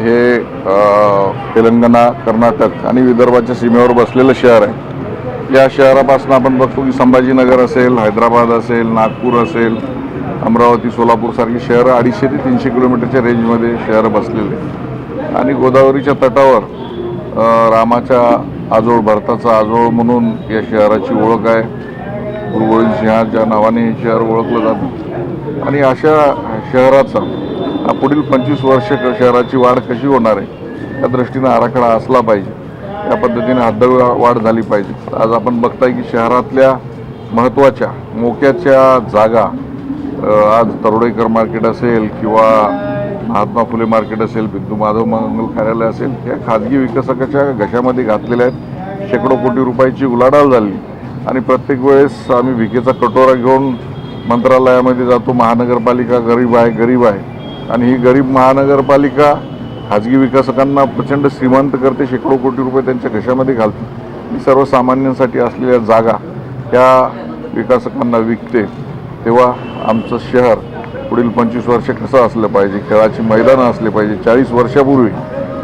हे तेलंगणा कर्नाटक आणि विदर्भाच्या सीमेवर बसलेलं शहर आहे. या शहरापासून आपण बघतो की संभाजीनगर असेल हैदराबाद असेल नागपूर असेल अमरावती सोलापूरसारखी शहरं अडीचशे ते तीनशे किलोमीटरच्या रेंजमध्ये शहरं बसलेले आणि गोदावरीच्या तटावर रामाच्या आजोळ भरताचा आजोळ म्हणून या शहराची ओळख आहे. गुरु गोविंद सिंहाच्या नावाने हे शहर ओळखलं जातं. आणि अशा शहराचा पुढील पंचवीस वर्ष शहराची वाढ कशी होणार आहे या दृष्टीनं आराखडा असला पाहिजे. त्या पद्धतीने हद्दळ वाढ झाली पाहिजे. आज आपण बघताय की शहरातल्या महत्त्वाच्या मोक्याच्या जागा आज तरोडेकर मार्केट असेल किंवा महात्मा फुले मार्केट असेल बिंदू माधव मंगल कार्यालय असेल या खाजगी विकसकाच्या घशामध्ये घातलेल्या आहेत. शेकडो कोटी रुपयाची उलाढाल झाली. आणि प्रत्येक वेळेस आम्ही विकेचा कटोरा घेऊन मंत्रालयामध्ये जातो. महानगरपालिका गरीब आहे गरीब आहे. आणि ही गरीब महानगरपालिका खाजगी विकासकांना प्रचंड श्रीमंत करते शेकडो कोटी रुपये त्यांच्या घशामध्ये घालते. ही सर्वसामान्यांसाठी असलेल्या जागा त्या विकासकांना विकते तेव्हा आमचं शहर पुढील पंचवीस वर्ष कसं असलं पाहिजे खेळाची मैदानं असले पाहिजे. चाळीस वर्षापूर्वी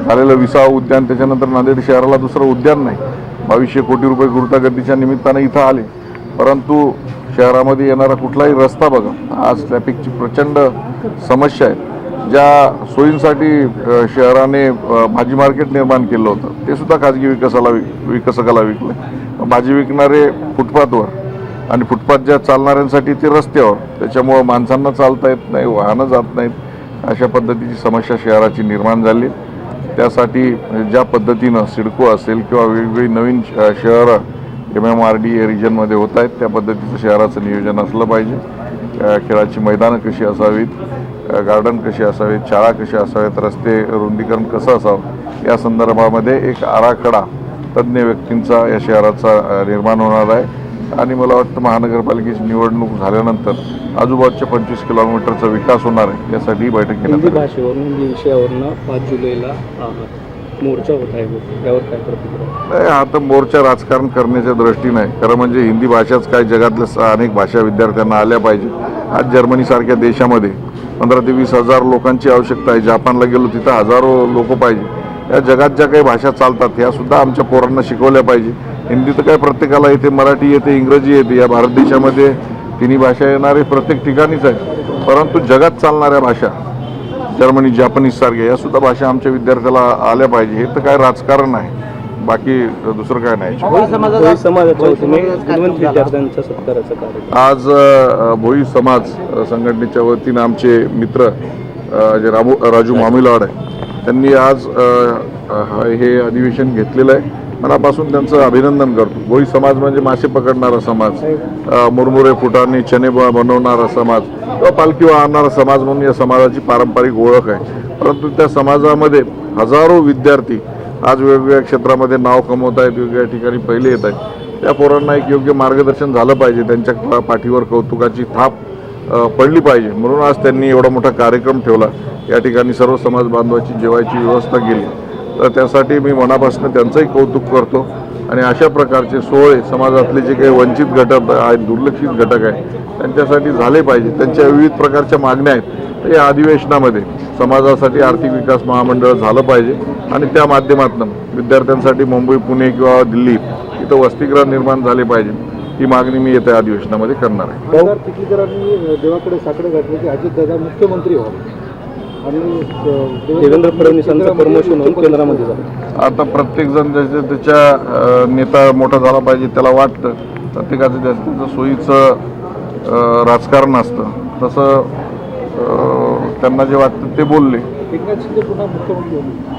झालेलं विसाव उद्यान त्याच्यानंतर नांदेड शहराला दुसरं उद्यान नाही. बावीसशे कोटी रुपये गुरुतागतीच्या निमित्तानं इथं आले. परंतु शहरामध्ये येणारा कुठलाही रस्ता बघा आज ट्रॅफिकची प्रचंड समस्या आहे. ज्या सोयींसाठी शहराने भाजी मार्केट निर्माण केलं होतं ते सुद्धा खाजगी विकासाला विकसकाला विकलं. भाजी विकणारे फुटपाथवर आणि फुटपाथ ज्या चालणाऱ्यांसाठी ते रस्त्यावर त्याच्यामुळं माणसांना चालता येत नाही वाहनं जात नाहीत अशा पद्धतीची समस्या शहराची निर्माण झाली. त्यासाठी म्हणजे ज्या पद्धतीनं सिडको असेल किंवा वेगवेगळी नवीन श- शहरं M M R D A रिजनमध्ये होत आहेत त्या पद्धतीचं शहराचं नियोजन असलं पाहिजे. खेळाची मैदानं कशी असावीत गार्डन कशी असावीत शाळा कशी असावीत रस्ते रुंदीकरण कसं असावं या संदर्भामध्ये एक आराखडा तज्ज्ञ व्यक्तींचा या शहराचा निर्माण होणार आहे. आणि मला वाटतं महानगरपालिकेची निवडणूक झाल्यानंतर आजूबाजूच्या पंचवीस किलोमीटरचा विकास होणार आहे यासाठी बैठक केली भाषेवरून विषयावरनं पाच जुलैला मोर्चा होत आहे यावर काय प्रतिक्रिया नाही हा तर मोर्चा राजकारण करण्याच्या दृष्टीने खरं म्हणजे हिंदी भाषाच काय जगातल्या अनेक भाषा विद्यार्थ्यांना आल्या पाहिजे आज जर्मनीसारख्या देशामध्ये पंधरा ते वीस हजार लोकांची आवश्यकता आहे. जापानला गेलो तिथं हजारो लोक पाहिजे या जगात ज्या काही भाषा चालतात ह्या सुद्धा आमच्या पोरांना शिकवल्या पाहिजे हिंदी तर काय प्रत्येकाला येते मराठी येते इंग्रजी येते. या भारत देशामध्ये तिन्ही भाषा येणारे प्रत्येक ठिकाणीच आहे परंतु जगात चालणाऱ्या भाषा जर्मनी जापनीज सारख्या या सुद्धा भाषा आमच्या विद्यार्थ्याला आल्या पाहिजे. हे तर काय राजकारण आहे बाकी दुसरं काय नाही. आज भोई समाज संघटनेच्या वतीनं आमचे मित्र जे रामू राजू मामिलाड आहे त्यांनी आज हे अधिवेशन घेतलेलं आहे. मनापासून त्यांचं अभिनंदन करतो. गोळी समाज म्हणजे मासे पकडणारा समाज मुरमुरे फुटांनी चने ब- बनवणारा समाज किंवा पालखी वाहणारा समाज म्हणून या समाजाची पारंपरिक ओळख आहे. परंतु त्या समाजामध्ये हजारो विद्यार्थी आज वेगवेगळ्या क्षेत्रामध्ये नाव कमवत आहेत वेगवेगळ्या ठिकाणी पहिले येत आहेत. त्या पोरांना एक योग्य मार्गदर्शन झालं पाहिजे. त्यांच्या पाठीवर कौतुकाची थाप पडली पाहिजे. म्हणून आज त्यांनी एवढा मोठा कार्यक्रम ठेवला. या ठिकाणी सर्व समाज बांधवाची जेवायची व्यवस्था केली. तर त्यासाठी मी मनापासून त्यांचंही कौतुक करतो. आणि अशा प्रकारचे सोहळे समाजातले जे काही वंचित घटक आहेत दुर्लक्षित घटक आहेत त्यांच्यासाठी झाले पाहिजे. त्यांच्या विविध प्रकारच्या मागण्या आहेत. तर या अधिवेशनामध्ये समाजासाठी आर्थिक विकास महामंडळ झालं पाहिजे. आणि त्या माध्यमातून विद्यार्थ्यांसाठी मुंबई पुणे किंवा दिल्ली इथं वसतिगृह निर्माण झाले पाहिजे. ही मागणी मी येत्या अधिवेशनामध्ये करणार आहे. देवाकडे साकडे घातलं की अजितदादा मुख्यमंत्री व्हावे. देवेंद्र फडणवीसांचं प्रमोशन होऊन केंद्रामध्ये झालं. आता प्रत्येकजण ज्याच्या त्याच्या अ, नेता मोठा झाला पाहिजे त्याला वाटतं. प्रत्येकाचं त्याचं त्याचं सोयीचं राजकारण असतं. तसं त्यांना जे वाटतं ते बोलले. एकनाथ शिंदे पुन्हा मुख्यमंत्री